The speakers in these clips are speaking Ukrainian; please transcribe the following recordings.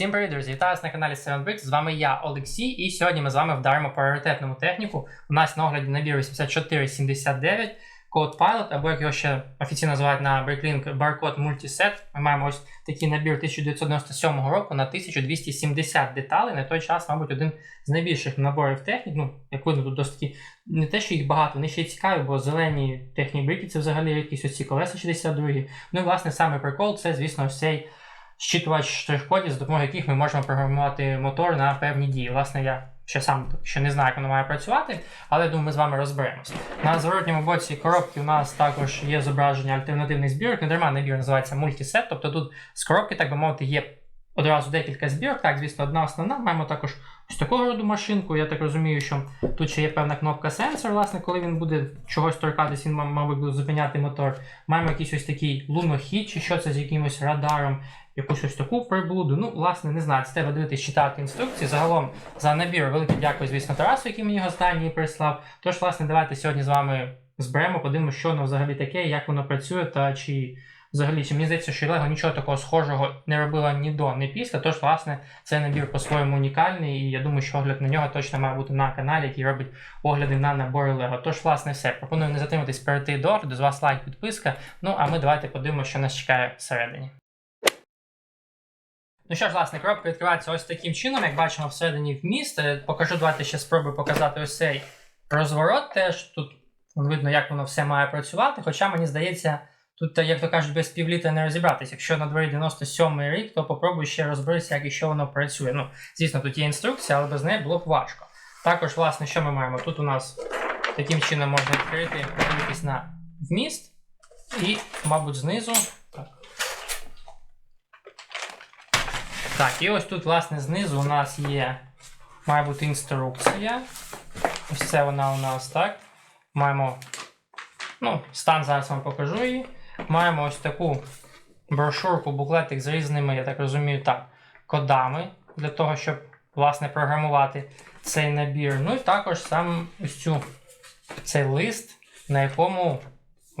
Всім привіт, друзі! Вітаю вас на каналі 7Bricks. З вами я, Олексій, і сьогодні ми з вами вдаримо пріоритетному техніку. У нас на огляді набір 8479 Code Pilot, або як його ще офіційно називають на Bricklink Barcode Multiset. Ми маємо ось такий набір 1997 року на 1270 деталей. На той час, мабуть, один з найбільших наборів технік. Ну, як видно, тут досить не те, що їх багато, вони ще й цікаві, бо зелені техні брики це взагалі якісь ось ці колеса 62. Ну і власне саме прикол це, звісно, ось цей щитувач штрих-кодів, за допомогою яких ми можемо програмувати мотор на певні дії. Власне, я ще сам ще не знаю, як воно має працювати, але думаю, ми з вами розберемося. На зворотньому боці коробки у нас також є зображення альтернативних збірок. Не дарма набір називається мультисет, тобто тут з коробки, так би мовити, є одразу декілька збірок. Так, звісно, одна основна. Маємо також ось такого роду машинку. Я так розумію, що тут ще є певна кнопка сенсор, власне, коли він буде чогось торкатись, він, мабуть, буде зупиняти мотор. Маємо якийсь ось такий лунохід, чи що це з якимось радаром якусь ось таку приблуду. Ну, власне, не знаю, це треба дивитись, читати інструкції. Загалом за набір велике дякую, звісно, Тарасу, який мені останній прислав. Тож, власне, давайте сьогодні з вами зберемо, подивимося, що воно взагалі таке, як воно працює, та чи взагалі, чи мені здається, що Lego нічого такого схожого не робила ні до, ні після. Тож, власне, цей набір по-своєму унікальний, і я думаю, що огляд на нього точно має бути на каналі, який робить огляди на набори Lego. Тож, власне, все. Пропоную не затриматись перейти до огляду, з вас лайк, підписка. Ну а ми давайте подивимося, що нас чекає всередині. Ну що ж, власне, коробка відкривається ось таким чином, як бачимо всередині вміст. Покажу, давайте ще спробую показати ось цей розворот. Теж тут видно, як воно все має працювати. Хоча мені здається, тут, як то кажуть, без півлітра не розібратися. Якщо на дворі 97 рік, то попробуй ще розберися, як і що воно працює. Ну, звісно, тут є інструкція, але без неї було б важко. Також, власне, що ми маємо? Тут у нас таким чином можна відкрити, подивитись на вміст. І, мабуть, знизу. Так. І ось тут, власне, знизу у нас є, має бути інструкція. Ось це вона у нас так. Маємо, ну, стан зараз вам покажу її. Маємо ось таку брошурку, буклетик з різними, я так розумію, так, кодами для того, щоб, власне, програмувати цей набір. Ну і також сам ось цю, цей лист, на якому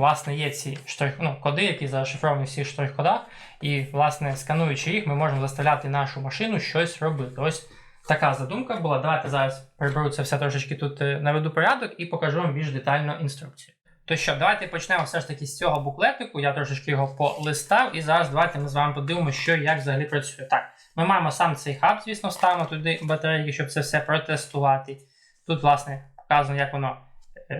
Власне, є ці штрих, ну, коди, які зашифровані в всіх штрих-кодах, і, власне, скануючи їх, ми можемо заставляти нашу машину щось робити. Ось така задумка була. Давайте зараз приберу це все трошечки тут е, наведу порядок і покажу вам більш детально інструкцію. То що, давайте почнемо все ж таки з цього буклетику. Я трошечки його полистав, і зараз давайте ми з вами подивимося, що як взагалі працює. Так, ми маємо сам цей хаб, звісно, ставимо туди батарейки, щоб це все протестувати. Тут, власне, показано, як воно.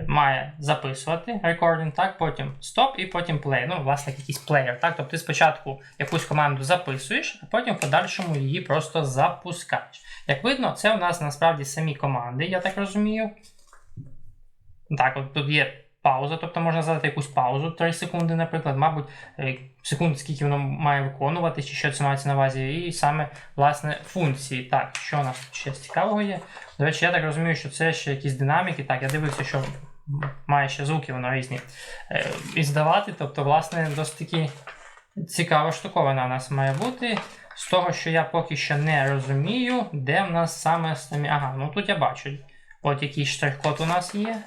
Має записувати recording, так, потім стоп і потім play. Ну, власне, якийсь плеєр. Так? Тобто ти спочатку якусь команду записуєш, а потім в подальшому її просто запускаєш. Як видно, це у нас насправді самі команди, я так розумію. Так, от тут є пауза, тобто можна задати якусь паузу 3 секунди, наприклад, мабуть, е, секунд, скільки воно має виконувати, чи що це мається на увазі, і саме власне функції. Так, що у нас ще цікавого є? До речі, я так розумію, що це ще якісь динаміки. Так, я дивився, що має ще звуки, воно різні е, і здавати. Тобто, власне, досить таки цікава штуковина у нас має бути. З того, що я поки що не розумію, де в нас саме самі. Ага, ну тут я бачу. От який штрих-код у нас є.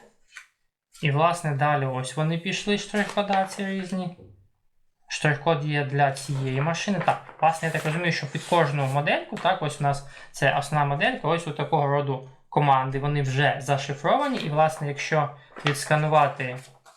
І, власне, далі ось вони пішли штрих-кода ці різні. Штрих-код є для цієї машини. Так, власне, я так розумію, що під кожну модельку, так, ось у нас це основна моделька, ось у такого роду команди, вони вже зашифровані. І, власне, якщо відсканувати,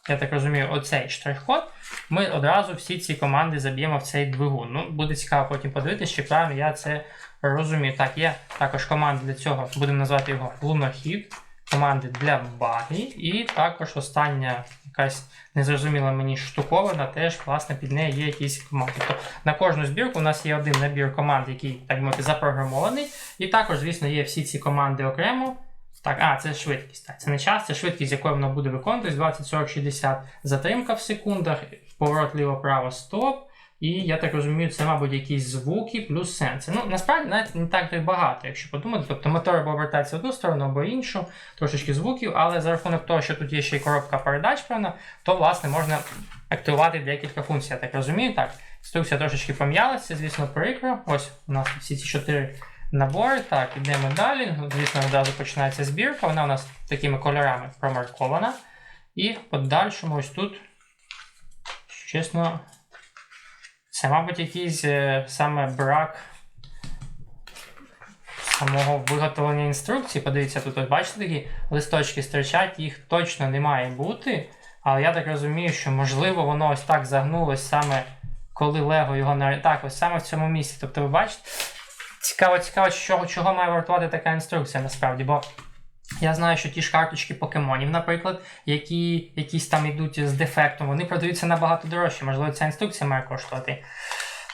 я так розумію, оцей штрих-код, ми одразу всі ці команди заб'ємо в цей двигун. Ну, буде цікаво потім подивитися, чи правильно я це розумію. Так, є також команда для цього, будемо назвати його лунохід команди для баги. І також остання якась незрозуміла мені штуковина, теж, власне, під нею є якісь команди. Тобто на кожну збірку у нас є один набір команд, який, так мовити, запрограмований. І також, звісно, є всі ці команди окремо. Так, а, це швидкість. Так, Це не час, це швидкість, з якою воно буде виконуватись 20, 40, 60. Затримка в секундах, поворот ліво-право, стоп. І я так розумію, це, мабуть, якісь звуки плюс сенси. Ну, насправді навіть не так то й багато, якщо подумати. Тобто мотор або в одну сторону або іншу, трошечки звуків, але за рахунок того, що тут є ще й коробка передач, певна, то власне можна активувати декілька функцій. Я так розумію. Так, інструкція трошечки пом'ялася, звісно, прикро. Ось у нас всі ці чотири набори. Так, ідемо далі. Звісно, одразу починається збірка. Вона у нас такими кольорами промаркована. І подальшому ось тут, чесно. Це, мабуть, якийсь е, саме брак самого виготовлення інструкції. Подивіться, тут ось бачите такі листочки стирчать, їх точно не має бути. Але я так розумію, що можливо воно ось так загнулось саме коли Лего його на так, ось саме в цьому місці. Тобто, ви бачите, цікаво, цікаво, чого, чого має вартувати така інструкція насправді. Бо я знаю, що ті ж карточки покемонів, наприклад, які якісь там йдуть з дефектом, вони продаються набагато дорожче. Можливо, ця інструкція має коштувати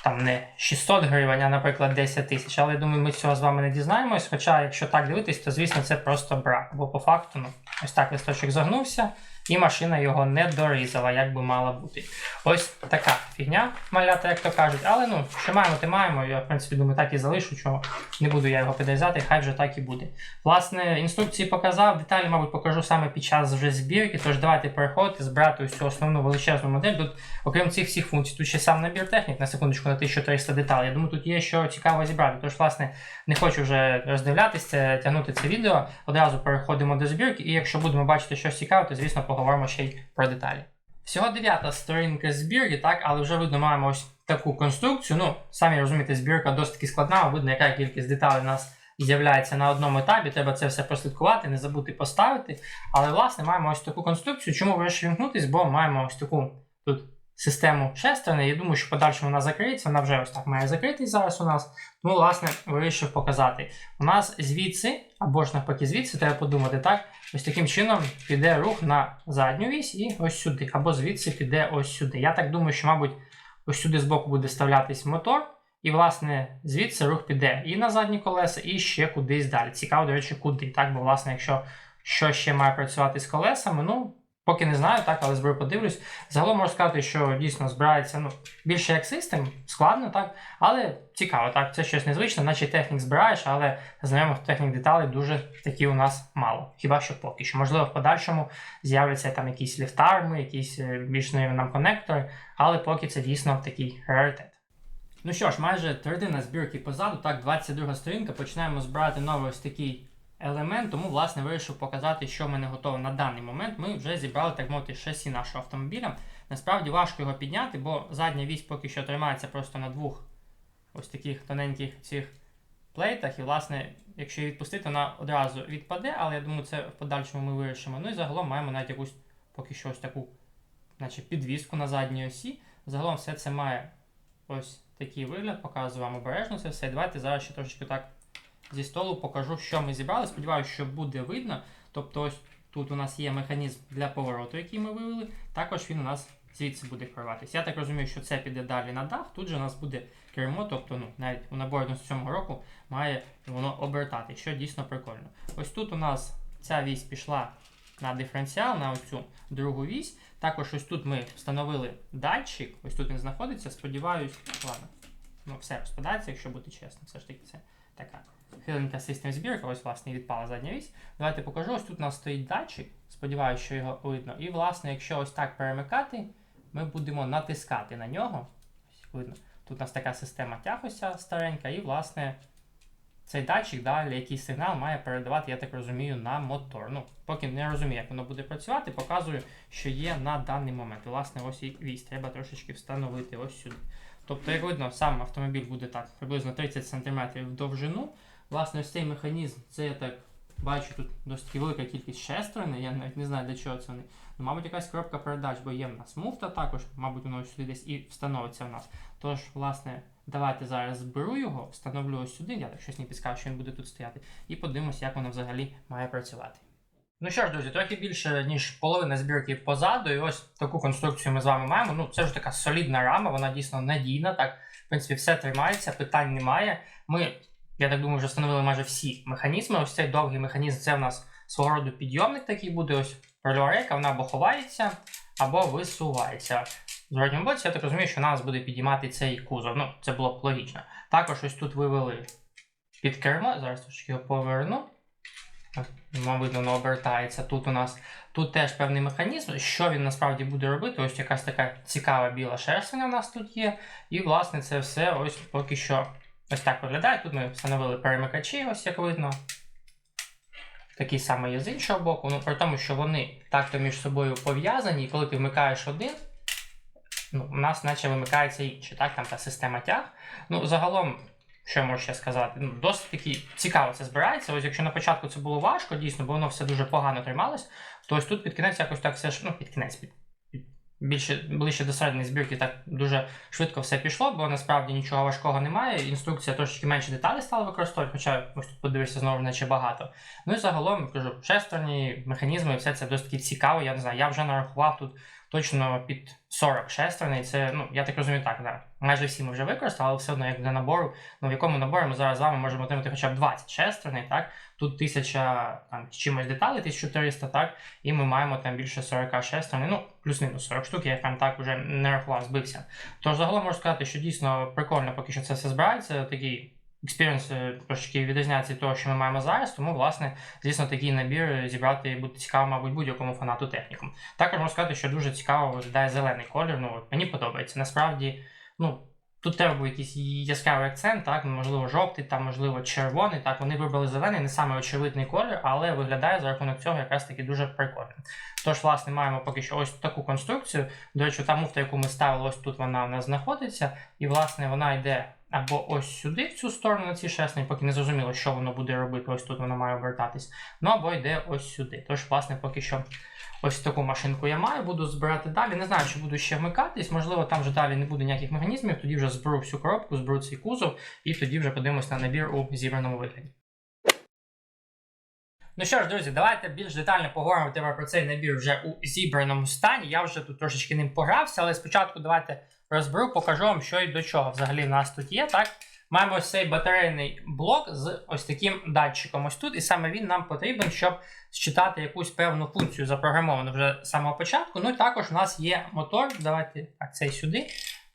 там не 600 гривень, а, наприклад, 10 тисяч. Але я думаю, ми цього з вами не дізнаємось. Хоча, якщо так дивитись, то звісно це просто брак. Бо по факту, ну, ось так листочок загнувся, і машина його не дорізала, як би мала бути. Ось така фігня, малята, як то кажуть. Але ну, що маємо, те маємо. Я, в принципі, думаю, так і залишу, чого не буду я його підрізати, хай вже так і буде. Власне, інструкції показав, деталі, мабуть, покажу саме під час вже збірки. Тож давайте переходити, збирати ось основну величезну модель. Тут, окрім цих всіх функцій, тут ще сам набір технік на секундочку на 1300 деталей. Я думаю, тут є що цікаво зібрати. Тож, власне, не хочу вже роздивлятися, тягнути це відео. Одразу переходимо до збірки, і якщо будемо бачити щось цікаве, то звісно поговоримо ще й про деталі. Всього дев'ята сторінка збірки, так, але вже видно, маємо ось таку конструкцію. Ну, самі розумієте, збірка досить таки складна, видно, яка кількість деталей у нас з'являється на одному етапі. Треба це все прослідкувати, не забути поставити. Але, власне, маємо ось таку конструкцію. Чому вирішив вімкнутись? Бо маємо ось таку тут систему шестерни. Я думаю, що в подальшому вона закриється. Вона вже ось так має закритись зараз у нас. Тому, власне, вирішив показати. У нас звідси, або ж навпаки, звідси, треба подумати, так? Ось таким чином піде рух на задню вісь і ось сюди. Або звідси піде ось сюди. Я так думаю, що, мабуть, ось сюди збоку буде вставлятись мотор. І, власне, звідси рух піде і на задні колеса, і ще кудись далі. Цікаво, до речі, куди. Так, бо, власне, якщо що ще має працювати з колесами, ну, поки не знаю, так, але зберу подивлюсь. Загалом можу сказати, що дійсно збирається ну, більше як систем, складно, так, але цікаво, так, це щось незвичне, наче технік збираєш, але знайомих технік деталей дуже такі у нас мало. Хіба що поки що. Можливо, в подальшому з'являться там якісь ліфтарми, якісь е, більш знайомі нам конектори, але поки це дійсно такий раритет. Ну що ж, майже третина збірки позаду, так, 22 сторінка. Починаємо збирати новий ось такий елемент, тому, власне, вирішив показати, що в мене готово на даний момент. Ми вже зібрали, так мовити, шасі нашого автомобіля. Насправді важко його підняти, бо задня вісь поки що тримається просто на двох ось таких тоненьких цих плейтах. І, власне, якщо її відпустити, вона одразу відпаде, але я думаю, це в подальшому ми вирішимо. Ну і загалом маємо навіть якусь поки що ось таку, наче підвіску на задній осі. Загалом все це має ось такий вигляд, показую вам обережно це все. Давайте зараз ще трошечки так зі столу покажу, що ми зібрали. Сподіваюся, що буде видно. Тобто, ось тут у нас є механізм для повороту, який ми вивели. Також він у нас звідси буде керуватися. Я так розумію, що це піде далі на дах. Тут же у нас буде кермо, тобто ну, навіть у наборі 97 року має воно обертати, що дійсно прикольно. Ось тут у нас ця вісь пішла на диференціал, на оцю другу вісь. Також ось тут ми встановили датчик, ось тут він знаходиться. Сподіваюсь, ладно, ну все розпадається, якщо бути чесним. Все ж таки це така хиленька систем збірка, ось власне і відпала задня вісь. Давайте покажу. Ось тут у нас стоїть датчик. Сподіваюся, що його видно. І, власне, якщо ось так перемикати, ми будемо натискати на нього. Ось видно. Тут у нас така система тягося старенька, і, власне, цей датчик далі якийсь сигнал має передавати, я так розумію, на мотор. Ну, поки не розумію, як воно буде працювати, показую, що є на даний момент. Власне, ось і вісь. Треба трошечки встановити ось сюди. Тобто, як видно, сам автомобіль буде так, приблизно 30 см в довжину. Власне, ось цей механізм, це я так бачу тут досить велика кількість шестерни, я навіть не знаю для чого це вони. Ну, мабуть, якась коробка передач, бо є в нас муфта також, мабуть, воно сюди десь і встановиться в нас. Тож, власне, давайте зараз зберу його, встановлю ось сюди, я так щось не підскажу, що він буде тут стояти, і подивимося, як воно взагалі має працювати. Ну що ж, друзі, трохи більше, ніж половина збірки позаду, і ось таку конструкцію ми з вами маємо. Ну, це вже така солідна рама, вона дійсно надійна. Так, в принципі, все тримається, питань немає. Ми, я так думаю, вже встановили майже всі механізми. Ось цей довгий механізм це в нас свого роду підйомник такий буде. Ось рольова рейка, вона або ховається, або висувається. В зворотньому боці, я так розумію, що нас буде підіймати цей кузов. Ну, це було б логічно. Також ось тут вивели під кермо. Зараз трошки його поверну. Мабуть, воно обертається. Тут у нас тут теж певний механізм. Що він насправді буде робити? Ось якась така цікава біла шерстина у нас тут є. І, власне, це все ось поки що ось так виглядає. Тут ми встановили перемикачі, ось як видно. Такий самий є з іншого боку. Ну, при тому, що вони так-то між собою пов'язані, і коли ти вмикаєш один, ну, у нас наче вимикається інший. Так, там та система тяг. Ну, загалом що я можу ще сказати? Ну, досить таки цікаво це збирається. Ось якщо на початку це було важко, дійсно, бо воно все дуже погано трималось, то ось тут під кінець якось так все ж, ну, під кінець, під, більше, ближче до середини збірки так дуже швидко все пішло, бо насправді нічого важкого немає. Інструкція трошечки менше деталей стала використовувати, хоча ось тут подивишся знову наче багато. Ну і загалом кажу, шестерні, механізми, все це досить цікаво. Я не знаю, я вже нарахував тут точно під 40 шестерний. Це, ну, я так розумію, так, да. Майже всі ми вже використали, але все одно як для набору. Ну, в якому наборі ми зараз з вами можемо отримати хоча б 20 шестерний, так? Тут 1000 там, чимось деталей, 1400, так? І ми маємо там більше 40 шестерний, ну, плюс-мінус 40 штук, я прям так вже не рахував, збився. Тож загалом можу сказати, що дійсно прикольно, поки що це все збирається. Такий експіріенс е, трошки відрізняється від того, що ми маємо зараз, тому, власне, звісно, такий набір зібрати буде цікаво, мабуть, будь-якому фанату техніку. Також можу сказати, що дуже цікаво виглядає зелений колір. Ну, мені подобається. Насправді, ну. Тут треба був якийсь яскравий акцент, так, можливо, жовтий, там, можливо, червоний. Так, вони вибрали зелений, не саме очевидний колір, але виглядає за рахунок цього якраз таки дуже прикольно. Тож, власне, маємо поки що ось таку конструкцію. До речі, та муфта, яку ми ставили, ось тут вона у нас знаходиться, і, власне, вона йде або ось сюди, в цю сторону, на ці шесні, поки не зрозуміло, що воно буде робити, ось тут воно має обертатись. Ну або йде ось сюди. Тож, власне, поки що ось таку машинку я маю, буду збирати далі. Не знаю, чи буду ще вмикатись, можливо, там вже далі не буде ніяких механізмів, тоді вже зберу всю коробку, зберу цей кузов, і тоді вже подивимось на набір у зібраному вигляді. Ну що ж, друзі, давайте більш детально поговоримо тепер про цей набір вже у зібраному стані. Я вже тут трошечки ним погрався, але спочатку давайте розберу, покажу вам, що і до чого взагалі в нас тут є. Так, маємо ось цей батарейний блок з ось таким датчиком. Ось тут, і саме він нам потрібен, щоб считати якусь певну функцію запрограмовану вже з самого початку. Ну і також у нас є мотор. Давайте так, цей сюди.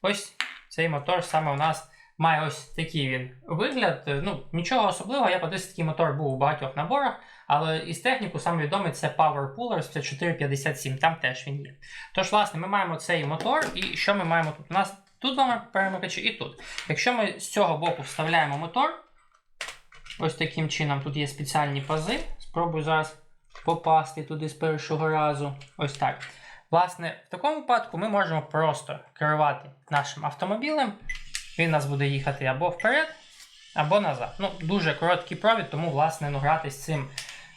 Ось цей мотор саме у нас. Має ось такий він вигляд. Ну, нічого особливого, я подивився, такий мотор був у багатьох наборах, але із техніку саме відомий це Power Cooler 5457, там теж він є. Тож, власне, ми маємо цей мотор, і що ми маємо тут? У нас тут два перемикачі і тут. Якщо ми з цього боку вставляємо мотор, ось таким чином тут є спеціальні пази. Спробую зараз попасти туди з першого разу. Ось так. Власне, в такому випадку ми можемо просто керувати нашим автомобілем. Він у нас буде їхати або вперед, або назад. Ну, Дуже короткий провід, тому, власне, ну, з цим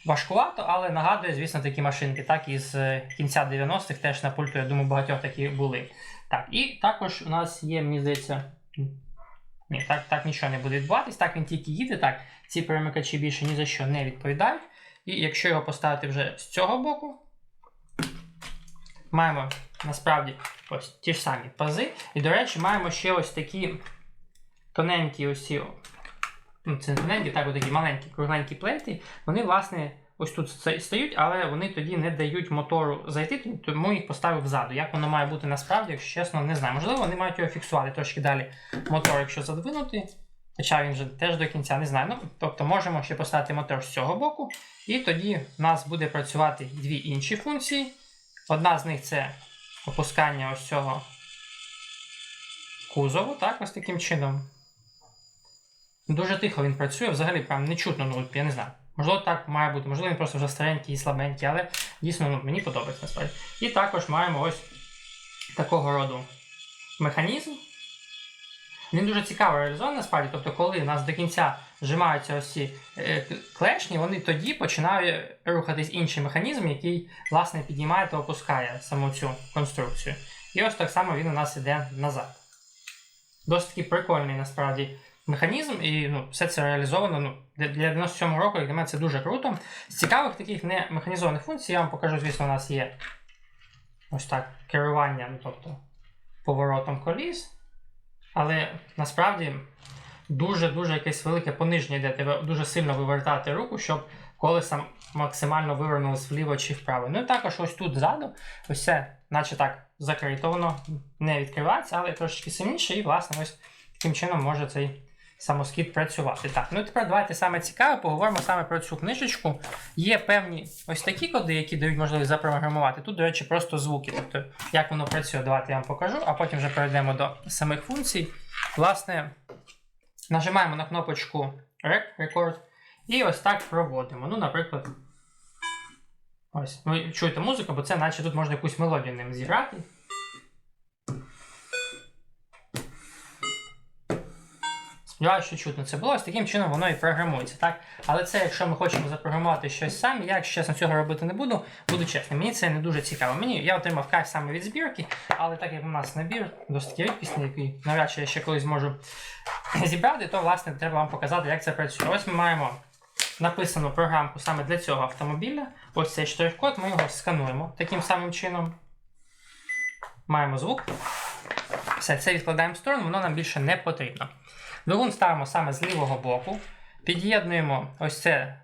важкувато, але нагадує, звісно, такі машинки, так і з кінця 90-х теж на пульту, я думаю, багатьох такі були. Так, І також у нас є, мені здається, ні, так так нічого не буде відбуватись. Так він тільки їде, так, ці перемикачі більше ні за що не відповідають. І якщо його поставити вже з цього боку, маємо насправді ось ті ж самі пази. І, до речі, маємо ще ось такі тоненькі ось ну це не тоненькі, так, такі маленькі кругленькі плейти. Вони, власне, ось тут стають, але вони тоді не дають мотору зайти, тому їх поставив ззаду. Як воно має бути насправді, якщо чесно, не знаю. Можливо, вони мають його фіксувати трошки далі мотор, якщо задвинути. Хоча він вже теж до кінця не знаю. Ну, Тобто можемо ще поставити мотор з цього боку, і тоді в нас буде працювати дві інші функції. Одна з них це опускання ось цього кузову, так, ось таким чином. Дуже тихо він працює, взагалі прям не чутно, ну, я не знаю. Можливо, так має бути, можливо, він просто вже старенький і слабенький, але дійсно ну, мені подобається насправді. І також маємо ось такого роду механізм. Він дуже цікаво реалізований насправді. Тобто, коли у нас до кінця зжимаються ось ці е, клешні, вони тоді починають рухатись інший механізм, який, власне, піднімає та опускає саму цю конструкцію. І ось так само він у нас іде назад. Досить таки прикольний насправді механізм, і ну, все це реалізовано. Ну, Для 97 року, як для мене, це дуже круто. З цікавих таких не механізованих функцій, я вам покажу, звісно, у нас є ось так керування, ну, тобто поворотом коліс. Але насправді дуже-дуже якесь велике пониження йде. Треба дуже сильно вивертати руку, щоб колеса максимально вивернулось вліво чи вправо. Ну і також ось тут ззаду, ось це, наче так, закрито, воно не відкривається, але трошечки сильніше, і, власне, ось таким чином може цей самоскід працювати. Так, ну тепер давайте саме цікаве, поговоримо саме про цю книжечку. Є певні ось такі коди, які дають можливість запрограмувати. Тут, до речі, просто звуки. Тобто, як воно працює, давайте я вам покажу, а потім вже перейдемо до самих функцій. Власне, нажимаємо на кнопочку Rec, Record і ось так проводимо. Ну, наприклад, ось, ви чуєте музику, бо це наче тут можна якусь мелодію ним зіграти. Сподіваюся, що чутно це було. Ось таким чином воно і програмується, так? Але це, якщо ми хочемо запрограмувати щось самі, я, якщо чесно, цього робити не буду, буду чесним. Мені це не дуже цікаво. Мені я отримав кайф саме від збірки, але так як у нас набір досить рідкісний, який навряд чи я ще колись зможу зібрати, то власне треба вам показати, як це працює. Ось ми маємо написану програмку саме для цього автомобіля. Ось цей штрих-код, ми його скануємо таким самим чином. Маємо звук. Все, це відкладаємо в сторону, воно нам більше не потрібно. Двигун ставимо саме з лівого боку. Під'єднуємо ось це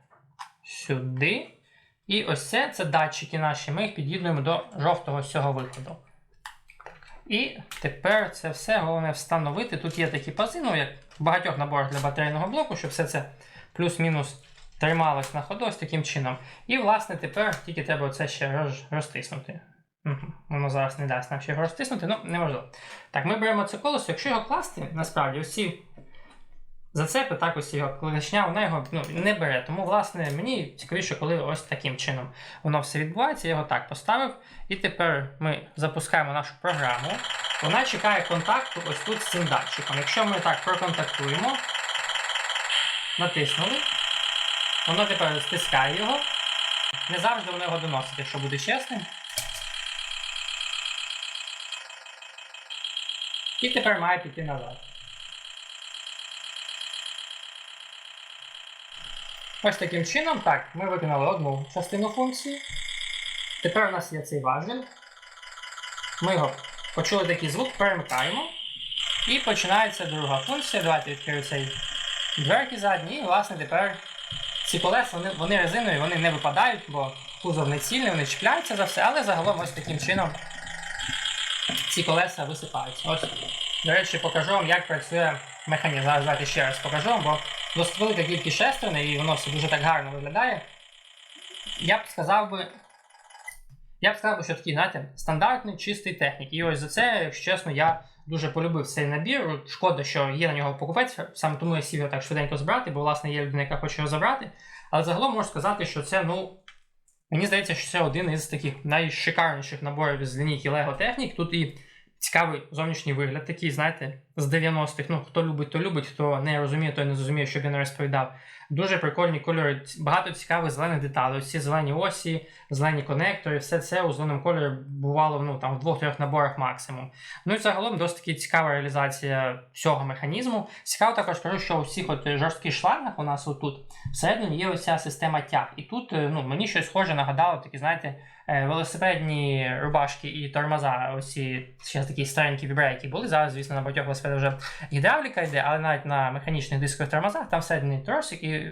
сюди. І ось це це датчики наші. Ми їх під'єднуємо до жовтого цього виходу. І тепер це все головне встановити. Тут є такі пази, ну як в багатьох наборах для батарейного блоку, щоб все це плюс-мінус трималось на ходу ось таким чином. І, власне, тепер тільки треба це ще роз, розтиснути. Воно зараз не дасть нам ще його розтиснути, ну неможливо. Так, ми беремо це колесо, якщо його класти, насправді, ось зацепи, так ось його клешня, вона його ну, не бере. Тому, власне, мені цікавіше, коли ось таким чином воно все відбувається. Я його так поставив. І тепер ми запускаємо нашу програму. Вона чекає контакту ось тут з цим датчиком. Якщо ми так проконтактуємо, натиснули, воно тепер стискає його. Не завжди воно його доносить, якщо бути чесним. І тепер має піти назад. Ось таким чином, так, ми виконали одну частину функції. Тепер у нас є цей важель. Ми його почули такий звук, перемикаємо. І починається друга функція. Давайте відкрию цей дверки задні. І, власне, тепер ці колеса вони, вони резинові, вони не випадають, бо кузов не цільний, вони чіпляються за все, але загалом ось таким чином ці колеса висипаються. Ось, до речі, покажу вам, як працює механізм. Зараз давайте ще раз покажу вам, бо досить велика кількість шестерней, і воно все дуже так гарно виглядає. Я б сказав би. Я б сказав, що такий, знаєте, стандартний чистий технік. І ось за це, якщо чесно, я дуже полюбив цей набір. Шкода, що є на нього покупець, саме тому я сів його так швиденько збирати, бо, власне, є людина, яка хоче його забрати. Але загалом можу сказати, що це, ну. Мені здається, що це один із таких найшикарніших наборів з лінійки Lego Technic. Тут і цікавий зовнішній вигляд, такий, знаєте, з 90-х. Ну, хто любить, то любить, хто не розуміє, той не зрозуміє, що він розповідав. Дуже прикольні кольори, багато цікавих зелених деталей. Ці зелені осі, зелені конектори, все це у зеленому кольорі бувало ну, там, в двох-трьох наборах максимум. Ну і загалом досить таки цікава реалізація всього механізму. Цікаво також кажу, що у всіх от жорстких шлангах у нас отут всередині є ось ця система тяг. І тут е, ну, мені щось схоже нагадало, такі, знаєте, е, велосипедні рубашки і тормоза, ось ці ще такі старенькі вібрейки були. Зараз, звісно, на багатьох велосипедах вже гідравліка йде, але навіть на механічних дискових тормозах там всередині тросик і.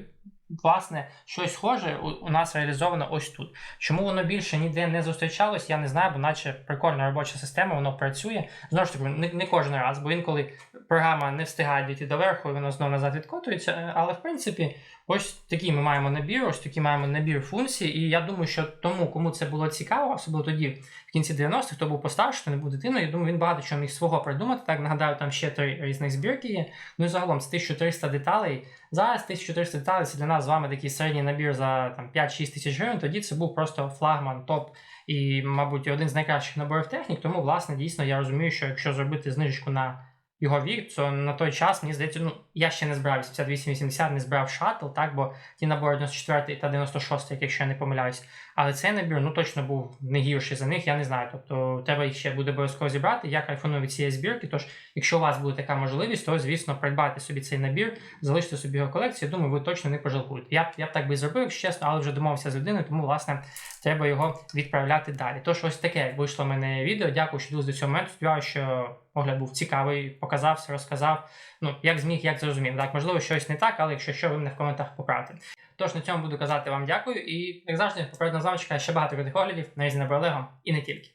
Власне, щось схоже у, нас реалізовано ось тут. Чому воно більше ніде не зустрічалось, я не знаю, бо наче прикольна робоча система, воно працює. Знову ж таки, не, не кожен раз, бо інколи програма не встигає дійти доверху, і воно знову назад відкотується. Але в принципі, ось такий ми маємо набір, ось такий маємо набір функцій. І я думаю, що тому, кому це було цікаво, особливо тоді, в кінці 90-х, хто був постарше, хто не був дитиною, я думаю, він багато чого міг свого придумати. Так нагадаю, там ще три різних збірки є. Ну і загалом з 1300 деталей. Зараз 1300 деталей це для нас з вами такий середній набір за там 5-6 тисяч гривень. Тоді це був просто флагман, топ і, мабуть, один з найкращих наборів технік. Тому, власне, дійсно я розумію, що якщо зробити знижечку на його вік, то на той час мені здається, ну я ще не збирав 8880, не збирав шаттл, так, бо ті набори 94 та 96, якщо я не помиляюсь. Але цей набір ну точно був не гірший за них, я не знаю. Тобто треба їх ще буде обов'язково зібрати. Я кайфоную від цієї збірки. Тож, якщо у вас буде така можливість, то звісно придбайте собі цей набір, залиште собі його в колекції. Думаю, ви точно не пожалкуєте. Я б я б так би зробив, якщо чесно, але вже домовився з людиною, тому власне треба його відправляти далі. Тож ось таке вийшло в мене відео. Дякую, що дивились до цього моменту. Сподіваюся, що огляд був цікавий, показав, все розказав. Ну, як зміг, як зрозумів. Так, можливо, щось не так, але якщо що, ви мене в коментах поправте. Тож на цьому буду казати вам дякую. І як завжди, попередньо з чекає ще багато крутих оглядів на різні набори і не тільки.